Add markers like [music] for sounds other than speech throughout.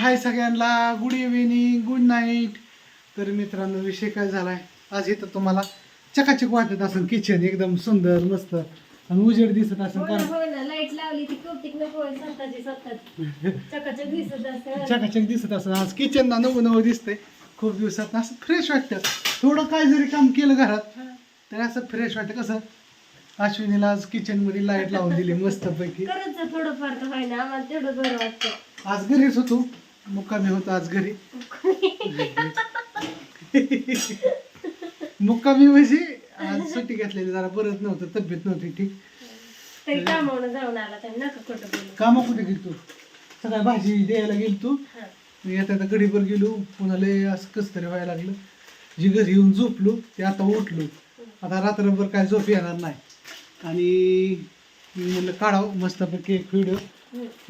हाय सगळ्यांना. Good evening good night तर मित्रांनो विषय काय झालाय? आज इथं तुम्हाला चकाचक वाटत असेल किचन एकदम सुंदर मस्त आणि उजेड दिसत असेल. कारण लाइट लावली ती कौतिक नको चकाचक दिसत असतं चकाचक दिसत असेल. आज किचन ना नवं नवं दिसतंय. खूप दिवसात असं फ्रेश वाटतं. थोडं काय जरी काम केलं घरात तर असं फ्रेश वाटतं. कसं? अश्विनीला आज किचनमध्ये लाइट लावून दिली मस्तपैकी. करत जा थोडंफार तर होय ना आम्हाला तेवढं बरं वाटतं. आज घरीच होतो. मुक्कामी होतो आज घरी. मुक्कामी. म्हणजे आज सुट्टी घेतलेली जरा बरंच नव्हतं तब्येत नव्हती ठीक. तरी कामावून जाऊन आला तर नका खोटं बोलू. कामं कुठे गेलतो सगळ्या भाजी द्यायला गेलतो हा. मी येता येता गडीवर गेलो पुन्हा लय असं कसं तरी व्हायला लागलं. जी घरी येऊन झोपलो ते आता उठलो. आता रात्रभर काय झोप येणार नाही. आणि मी म्हणलं काढावं मस्तपैकी एक व्हिडिओ.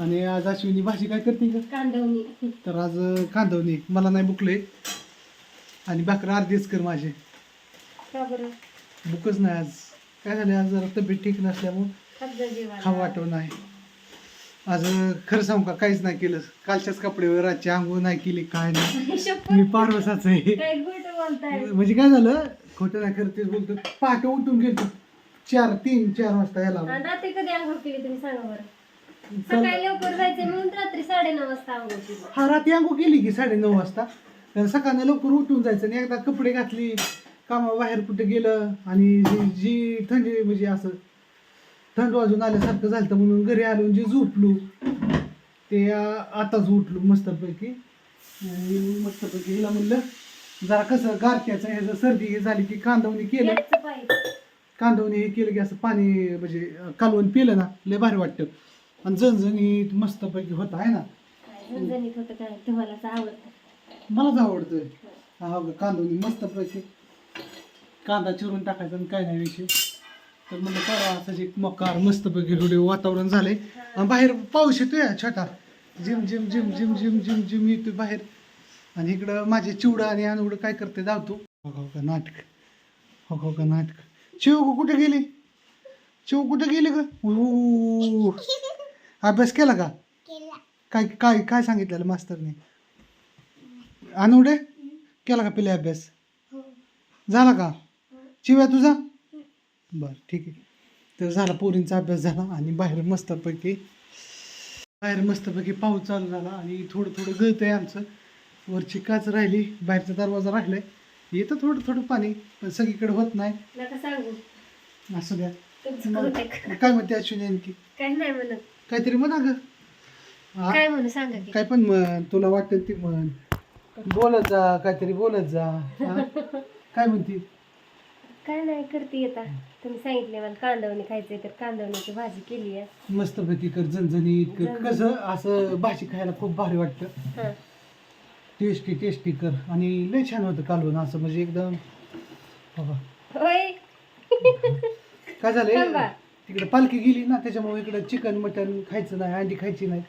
आणि आज अश्विनी भाजी काय करते का कांदवणी. तर आज कांदवणी. मला नाही बुकले आणि भाकर अर्धीच कर माझे. का बरं? बुकच नाही आज. काय झालं आज जरा तब्येत ठीक नसल्यामुळं जेवायला. खाऊ वाटव नाही. आज खरं सांगू का काहीच नाही केलं. कालच्याच कपड्यावर रातची आंघोळ नाही केली काय नाही. शपथ. मी पारवसाच आहे. काय गोट बोलताय? म्हणजे काय झालं? खोटं नाही करत तेच बोलतो पहाटे उठून गेलो चार तीन चार वाजता याला आणि रात्री कधी आंघोळ केली तुम्ही सांगा बरं. सकाळी लवकर जायचं म्हणून रात्री साडेनऊ वाजता आंघोळ केली. हा रात्री आंघोळ केली की साडे नऊ वाजता. तर सकाळी लवकर उठून जायचं आणि एकदा कपडे घातली कामा बाहेर कुठे गेलं आणि जी जी थंडी म्हणजे असं थंड वाजून आल्यासारखं झालं म्हणून घरी आलो जे झोपलो ते आताच उठलो मस्तपैकी. आणि मस्तपैकी हिला म्हणलं जरा कसं गारठ्याचं ह्याचं सर्दी हे झाली की कांदवणी केलं. कांदवणी हे केलं की असं पाणी म्हणजे अं, कालवण पिलं ना लय भारी वाटतं. आणि झणझणीत मस्तपैकी होतं आहे ना? काय झणझणीत होतं काय? तुम्हालाच आवडतं. मलाच आवडतंय. हा कांदवणी मस्तपैकी. कांदा चिरून टाकायचा आणि काय नाही विषय. तर म्हणलं करा असं एक मकार मस्तपैकी व्हिडिओ वातावरण झालंय. आणि बाहेर पाऊस येतोय छोटा. जिम जिम जिम जिम जिम जिम जिम येतोय बाहेर. आणि इकडं माझे चिवडा आणि अनुवडं काय करते धावतो हो हो का नाटक. हो हो का नाटक. चिव गं कुठे गेली? चिव कुठे गेली ग. अभ्यास केला का? काय काय काय सांगितलेलं मास्तरने? अनुडे? केला का पहिले अभ्यास? झाला का? चिव्या तुझा? बर ठीक आहे. तर झाला पोरींचा अभ्यास झाला आणि बाहेर मस्तपैकी बाहेर मस्तपैकी पाऊस चालू झाला आणि थोडं थोडं गळत आहे आमचं. वरची काच राहिली बाहेरचा दरवाजा राहिलाय. येतं थोडं थोडं पाणी पण सगळीकडे होत नाही. नका सांगू. असू द्या. तुमचं मग कौतुक. काय म्हणते अश्विनी आणखी? काय नाही म्हणत. काहीतरी म्हणा ग हा? काय म्हणू सांगा की. काय पण म्हण तुला वाटतं ती म्हण. बोलत जा काहीतरी बोलत जा. हा? काय म्हणती? काय नाही करते येता तुम्ही सांगितले मला कांदवणी खायचंय तर कांदवणीची भाजी केली आहे. मस्तपैकी कर झणझणीत कर. कसं असं भाजी खायला खूप भारी वाटतं. हा. टेस्टी टेस्टी कर. आणि लय छान होतं कालवण असं म्हणजे एकदम. बाबा. होय. काय झालंय? थांबा. तिकडे पालखी गेली ना त्याच्यामुळे इकडे चिकन मटन खायचं नाही अंडी खायची नाही.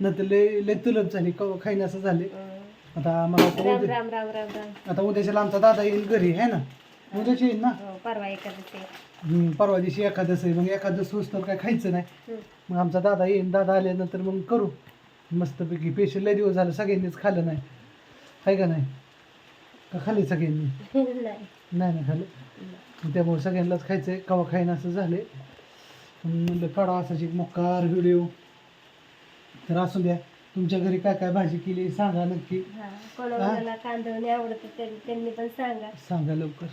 नंतर लय लय तुलप झाली कवा खाईन असं झाले. आता मला आता राम उद्या राम राम राम राम. आता उद्याच्याला आमचा दादा येईल घरी आहे ना? उद्याच्या येईल ना? हो परवा एखादं हम्म, परवा दिवशी एकादस आहे. मग होस तर काय खायचं नाही. मग आमचा दादा येईन दादा आल्यानंतर मग करू. मस्तपैकी पेशल लय दिवस झालं सगळ्यांनीच खाल्लं नाही. आहे का नाही? का खाल्ली सगळ्यांनी? [laughs] नाही. नाही खाल्लं. त्यामुळे सगळ्यांनाच खायचं आहे कवा खाईन असं झाले म्हणलं काढा असाच एक मोकार व्हिडिओ तर असू द्या. तुमच्या घरी काय काय भाजी केली सांगा नक्की. हा कोणाला कांदवणी आवडत त्यांनी पण सांगा. सांगा लवकर.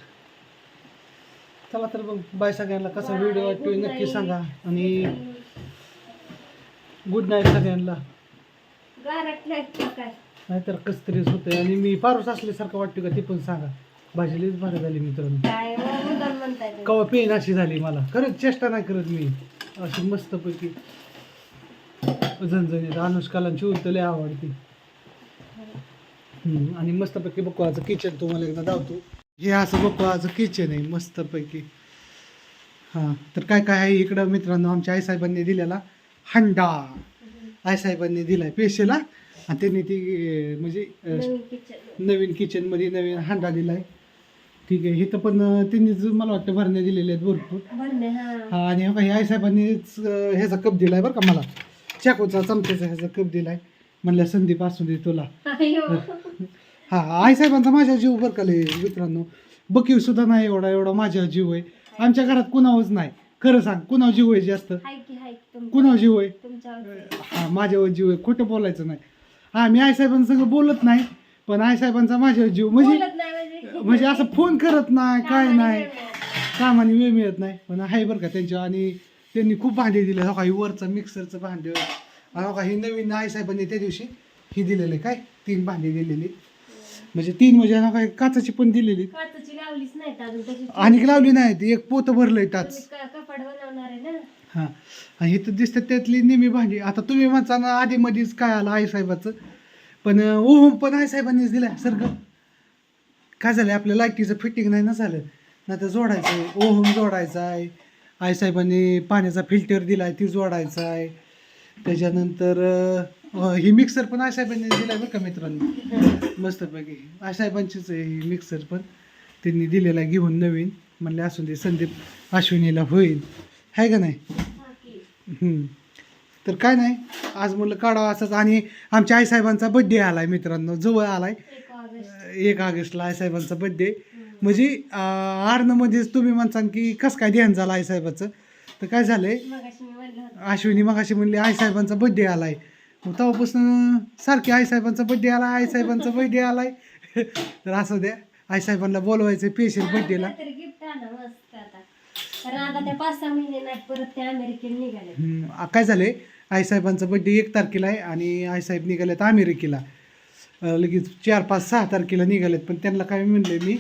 चला तर मग बाय सगळ्यांना कसा व्हिडिओ वाटतोय नक्की सांगा. आणि गुड नाईट सगळ्यांना. काय? नाहीतर कस तरीच होतंय. आणि मी पारूस असल्यासारखं वाटतं का ते पण सांगा. भाजी लईच भारी झाली मित्रांनो. काय मग मुद्दाम म्हणताय तुम्ही. कवा पेन अशी झाली मला. खरंच चेष्टा नाही करत मी. अशी मस्तपैकी झणझणीत अनुष्काला लय आवडते. हम्म, आणि मस्तपैकी बकुळाचं किचन तुम्हाला एकदा दावतो हे असं बकुळाचं किचन आहे मस्तपैकी. हां तर काय काय आहे इकडं मित्रांनो आमच्या आईसाहेबांनी दिलेला हंडा. आईसाहेबांनी दिलाय पेशला. आणि त्यांनी ती अं, म्हणजे अं, नवीन किचन नवीन किचनमध्ये नवीन हांडा दिलाय. ठीक आहे. इथं पण त्यांनीच मला वाटतं भरण्या दिलेल्या आहेत भरपूर. भरणे हा. हा आणि हो का, हे आई साहेबांनीच अं, ह्याचा कप दिलाय बरं का मला. चाकूचा चमच्याचा ह्याचा कप दिलाय. म्हणल्या संदीप असू दे तुला. अय्यो. हा. आईसाहेबांचा माझ्या जीव बरं का लय मित्रांनो. बकीव सुद्धा नाही एवढा एवढा माझ्या जीव आहे. आमच्या घरात कुणावरच नाही. खरं सांग कुणावर जीव आहे जास्त? हाय की हाय तुमच्या- कुणावर जीव आहे? तुमच्यावर हा माझ्यावर जीव आहे. खोटं बोलायचं नाही. हा मी आईसाहेबांसंग बोलत नाही पण आईसाहेबांचा माझ्यावर जीव. म्हणजे बोलत म्हणजे असं फोन करत नाही काय नाही. कामाने वेळ मिळत नाही. पण आहे बरं का त्यांच्या आणि त्यांनी खूप भांडे दिले. हो काही वरचं मिक्सरचं भांडे. आणि हो का ही नवीन आईसाहेबांनी त्या दिवशी ही दिलेले काय? तीन भांडे दिलेली. म्हणजे तीन म्हणजे हो काय काचाची पण दिलेली. आणि लावली नाही ती एक पोत भरलंय टाच हां. आणि इथं दिसतं त्यातली नेहमी भांडी. आता तुम्ही म्हणता ना आधी मध्येच काय आलं आईसाहेबाचं पण ओहम पण आईसाहेबांनीच दिलं सर काय झालं? आपल्या लाईटीचं फिटिंग नाही ना झालं? ना तर जोडायचं आहे ओहम जोडायचा आहे आईसाहेबांनी पाण्याचा फिल्टर दिला आहे ती जोडायचा आहे त्याच्यानंतर ही मिक्सर पण आईसाहेबांनी दिला बरं का मित्रांनी? मस्तपैकी. आईसाहेबांचीच आहे ही मिक्सर पण. त्यांनी दिलेला आहे घेऊन नवीन. म्हणले असून दे संदीप अश्विनीला होईल. आहे का नाही? तर काय नाही आज म्हणलं काढावं असंच. आणि आमच्या आईसाहेबांचा बड्डे आला आहे मित्रांनो. जवळ आला आहे एक ऑगस्टला आईसाहेबांचा बड्डे म्हणजे आर्नमध्येच तुम्ही म्हणसान की कसं काय ध्यान झालं आईसाहेबाचं तर काय झालंय? अश्विनी मगाशी म्हणली आईसाहेबांचा बड्डे आलाय. मग तेव्हापासून सारखी आईसाहेबांचा बड्डे आलाय आईसाहेबांचा बड्डे आलाय. तर असं द्या. आईसाहेबांना बोलवायचं स्पेशल बड्डेला तरी अमेरिकेला निघाले काय झालंय? आईसाहेबांचा बड्डे एक तारखेला आहे आणि आईसाहेब निघालेत अमेरिकेला. अं, लगेच चार पाच सहा तारखेला निघालेत पण त्यांना काय म्हणले मी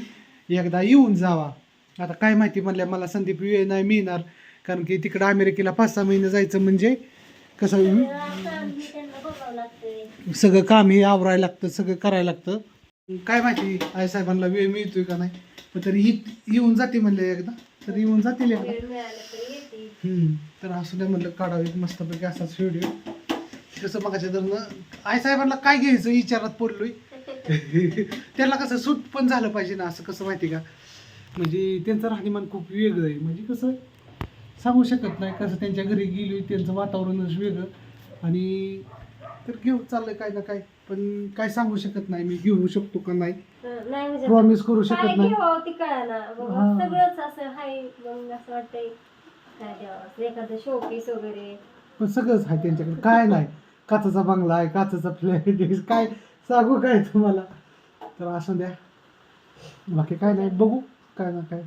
एकदा येऊन जावा. आता काय माहिती म्हणल्या मला संदीप वेळ नाही मिळणार कारण की तिकडं अमेरिकेला पाच सहा महिने जायचं म्हणजे कसं सगळं काम हे आवरायला लागतं सगळं करायला लागतं. काय माहिती आईसाहेबांना वेळ मिळतोय का नाही? पण तरी येऊन जाते म्हणले एकदा तर येऊन जातील एकदा. तरी येते. हम्म. तर असू द्या म्हणलं काढावं एक मस्तपैकी असाच व्हिडिओ कसं धरणं आई साहेबांना काय घ्यायचं विचारात पडलोय. [laughs] त्याला कसं सूट पण झालं पाहिजे ना असं कसं माहिती का? म्हणजे त्यांचं राहणीमान खूप वेगळं आहे. म्हणजे कसं सांगू शकत नाही कसं त्यांच्या घरी गेलोय त्यांचं वातावरणच वेगळं. आणि तर घेऊ चाललंय काय ना काय पण काय सांगू शकत नाही मी घेऊ शकतो का नाही? नाही म्हणजे प्रॉमिस करू काय शकत नाही. घ्यावं ती कळाना बाबा हा. सगळंच असं हाय मग असं वाटतंय काय द्यावं एखादं शोपीस वगैरे. पण सगळंच आहे त्यांच्याकडे. काय नाही. काचाचा बंगला आहे काचाचा फ्लॅट आहे काय सांगू काय तुम्हाला? तर असं द्या. बाकी काय नाही बघू काय ना काय.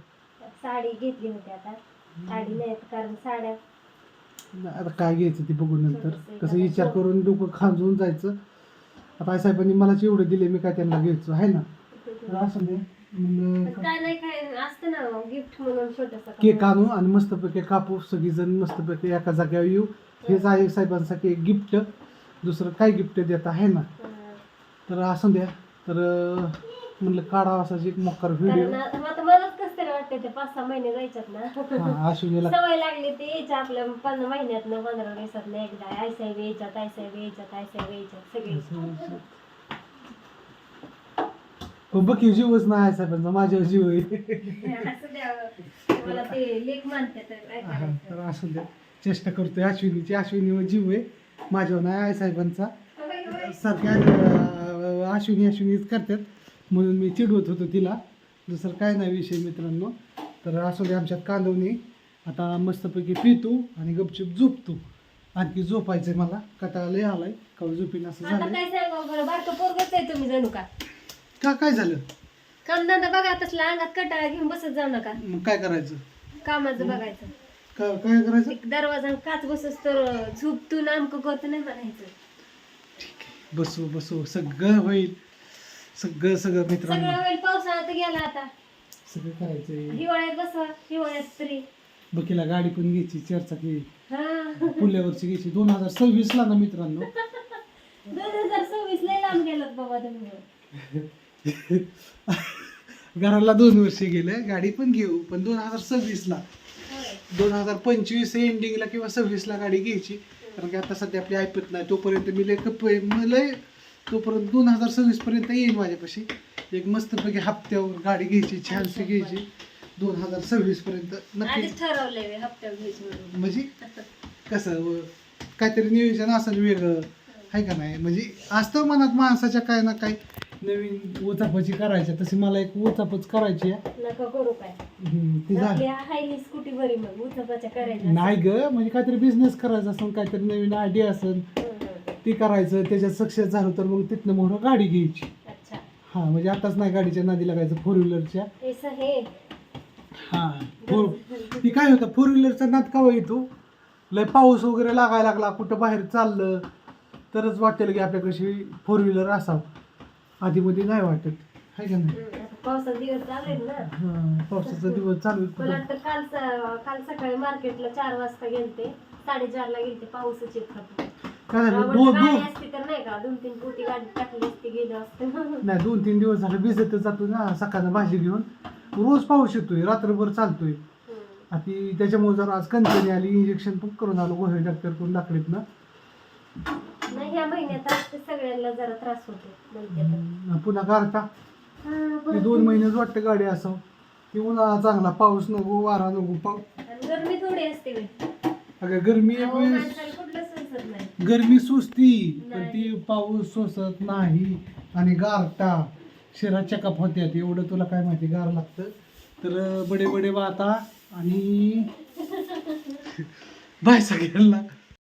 साडी घेतली होती आता. साडी नाही कारण साड्या आता काय घ्यायचं ते बघू नंतर. कसं विचार करून डोकं खांजून जायचं. आता आई साहेबांनी मलाच एवढं दिले मी काय त्यांना घ्यायचो आहे ना? तर असं दे म्हणलं, काय नाही काय असतं ना गिफ्ट म्हणून छोटस केक आणू आणि मस्तपैकी कापू सगळीजण मस्तपैकी एका जागेवर येऊ. हेच आई साहेबांसाठी एक गिफ्ट दुसरं काय गिफ्ट देत आहे ना? तर असं द्या. तर म्हणलं काढावा असाच एक मोकार व्हिडिओ कारण आता मलाच कसं तरी वाटतं ते पाच सहा महिने जायच्यात ना. हा अश्विनीला सवय लागली ते. यायच्या आपल्या पंधरा महिन्यात पंधरा दिवसात एकदा. आई साहेब यायच्यात आई साहेब यायच्यात आई साहेब यायच्यात सगळे. पण बघ जीवच नाही साहेबांचा. माझ्यावर जीव आहे. [laughs] असं द्यावं मला ते लेख मानते तर काय हा, करायचं? तर असं द्या. चेष्टा करतोय. अश्विनीची अश्विनीवर जीव आहे. माझ्यावर नाही आई साहेबांचा. सारख्या अश्विनी अश्विनीच करतात. म्हणून मी चिडवत होतो तिला. दुसरं काय नाही विषय मित्रांनो. तर असू दे आमच्यात कांदवणी. आता मस्तपैकी पितो आणि गपचूप झोपतो. आणखी झोपायचंय मला. कटाळा लय आलाय. का झोपीन असं आता झालंय. काय सांगावं बरं बारकं पोरगच आहे तुम्ही जणू का? का काय झालं? कामधंदा बघा तसला अंगात कटाळा घेऊन बसत जाऊ नका. मग काय करायचं? कामाचं बघायचं. काय करायचं? एक दरवाजा काच बसस तर झोपतू नामकं करतो नाही म्हणायचं बसू बसू. सगळं होईल. सगळं सगळं मित्रांनो. सगळं वेळ पावसाळ्यात गेला आता. सगळं करायचंय. हिवाळ्यात बसवा हिवाळ्यात तरी. बकीला गाडी पण घ्यायची चारचाकी हा. पुल्यावरची घ्यायची. दोन हजार सव्वीस ला ना मित्रांनो. दोन हजार सव्वीस लय लांब गेलात बाबा तुम्ही. [laughs] घराला दोन वर्ष गेले. गाडी पण घेऊ पण दोन हजार सव्वीस ला. दोन हजार पंचवीस एंडिंगला किंवा सव्वीस ला गाडी घ्यायची. कारण की आता सध्या आपली ऐपत नाही. तोपर्यंत मी लय कप लय तोपर्यंत दोन हजार सव्वीस पर्यंत येईल माझ्यापाशी. एक मस्तपैकी हप्त्यावर गाडी घ्यायची छानशी घ्यायची. दोन हजार सव्वीस पर्यंत नक्की. आधीच ठरवलंय हप्त्यावर घ्यायची म्हणून. म्हणजे? कसं? व- काहीतरी नियोजन असेल वेगळं. आहे का नाही? म्हणजे असतं मनात माणसाच्या काय ना काय. नवीन उचापची करायच्या तशी मला एक उचापच करायची आहे. नका करू काय? हम्म, ती झाली. आपली हायली स्कूटी बरी मग उचपाच्या करायच्या नाही ग म्हणजे काहीतरी बिझनेस करायचा असेल काहीतरी नवीन आयडिया असेल हं, हं. ती करायचं त्याच्यात सक्सेस झालं तर मग तिथनं मोठं गाडी घ्यायची. अच्छा. हा म्हणजे आताच नाही गाडीच्या नादी लागायचं फोर व्हीलरच्या हे? हा फोर ती काय होतं फोर व्हीलरचा नाद का येतो? लय पाऊस वगैरे लागायला लागला कुठं बाहेर चाललं तरच वाटेल की आपल्याकडे फोर व्हीलर असावं. आधीमध्ये नाही वाटत. आहे का नाही? पावसाचे दिवस चालू आहेत ना. हा, पावसाचा दिवस चालू आहे मला कुठं. वाटतं काल स- काल सकाळी मार्केटला चार वाजता गेलते. साडेचारला गेलते पाऊसच येत होता काय झालं? आवडलं दोन गाडी दोन असती तर नाही का? दोन तीन पोती गाडी टाकली असती गेलं असतं. नाही दोन तीन दिवस झाले भिजतच जातो ना सकाळनं भाजी घेऊन. रोज पाऊस येतोय रात्रभर चालतोय. आता त्याच्यामुळे जरा आज कंपनी आली इंजेक्शन पण करून आलो गोहे डॉक्टरकडून दाखलीत ना. नाही ह्या महिन्यात असते सगळ्यांना जरा त्रास होतो म्हणते तर. पुन्हा गारटा हा, ती. दोन महिनेच वाटतं गाडी असं ती उन्हाळा चांगला पाऊस नको वारा नको आणि गरमी थोडी असते बाई. अगं गरमी एक अहो, वेळेस माणसाला कुठलं सुचत नाही गरमी सुचती पण. ती पाऊस सोसत नाही आणि गारटा शिरा चकअप होत्यात एवढं तुला काय माहिती गार लागतं तर बडे बडे बाता आणि [laughs] बाय सगळ्यांना